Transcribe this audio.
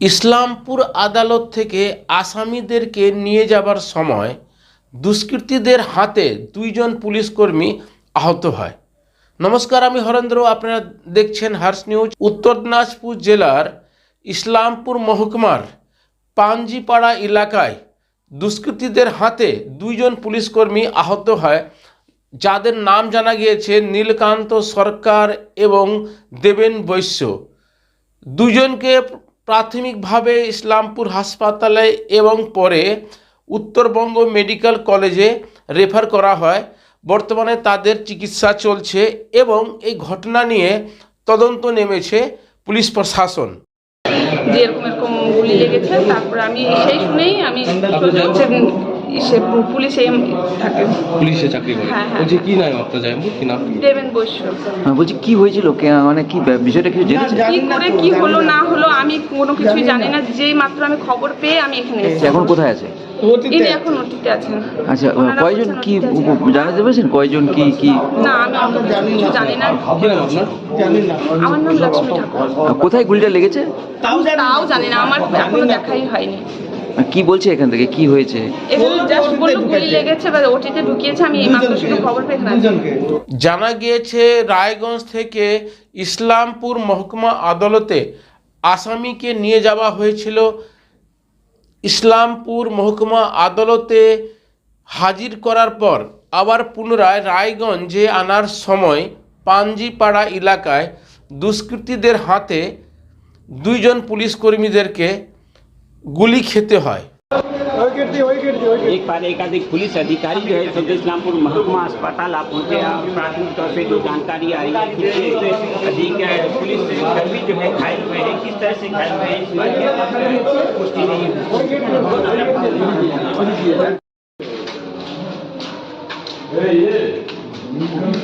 ইসলামপুর আদালত থেকে আসামিদেরকে নিয়ে যাবার সময় দুষ্কৃতীদের হাতে দুইজন পুলিশকর্মী আহত হয়। নমস্কার, আমি হরেন্দ্র। আপনারা দেখছেন হার্স নিউজ। উত্তর দিনাজপুর জেলার ইসলামপুর মহকুমার পাঞ্জিপাড়া এলাকায় দুষ্কৃতীদের হাতে দুইজন পুলিশকর্মী আহত হয়, যাদের নাম জানা গিয়েছে নীলকান্ত সরকার এবং দেবেন বৈশ্য। দুজনকে প্রাথমিকভাবে ইসলামপুর হাসপাতালে এবং পরে উত্তরবঙ্গ মেডিকেল কলেজে রেফার করা হয়। বর্তমানে তাদের চিকিৎসা চলছে এবং এই ঘটনা নিয়ে তদন্ত নেমেছে পুলিশ প্রশাসন। যে এরকম এরকম গুলি লেগেছে, তারপর আমি সেই শুনেই আমি সোজা হচ্ছে সে পুলিশে থাকে। পুলিশে চাকরি করে। হ্যাঁ, হ্যাঁ। বলছি কি নাম আপনার যাই কি নাম? দেবেন বৈশ্য। হ্যাঁ, বলছি কি হয়েছিল? কে- মানে কি বিষয়টা কিছু জেনেছে কি করে কি হলো না হলো আমি কোনো কিছুই জানি না। যেই মাত্র আমি খবর পেয়ে আমি এখানে এসেছি। এখন কোথায় আছে? ইনি এখন ওটিতে আছেন। আচ্ছা কয়জন কি। জানাতে পেরেছেন কয়জন কি কি না আমি কিছু জানি না। আমার নাম লক্ষ্মী ঠাকুর। কোথায় গুলিটা লেগেছে? তাও জানি না। আমার এখনও দেখাই হয়নি। কি বলছে এখান থেকে? কি হয়েছে। জানা গিয়েছে রায়গঞ্জ থেকে ইসলামপুর মহকুমা আদালতে আসামিকে নিয়ে যাওয়া হয়েছিল ইসলামপুর মহকুমা আদালতে হাজির করার পর আবার পুনরায় রায়গঞ্জে আনার সময় পাঞ্জিপাড়া এলাকায় দুষ্কৃতীদের হাতে দুইজন পুলিশ কর্মীদেরকে গুলি খেতে হয় एक बार एकाधिक पुलिस अधिकारी जो है सदर इस्लामपुर महकमा अस्पताल आप पहुंचे आप प्राथमिक तौर पे जो जानकारी आ रही है कि इससे अधिक अ, पुलिस कर्मी जो है घायल हुए हैं किस तरह से घायल हुए हैं पुष्टि नहीं है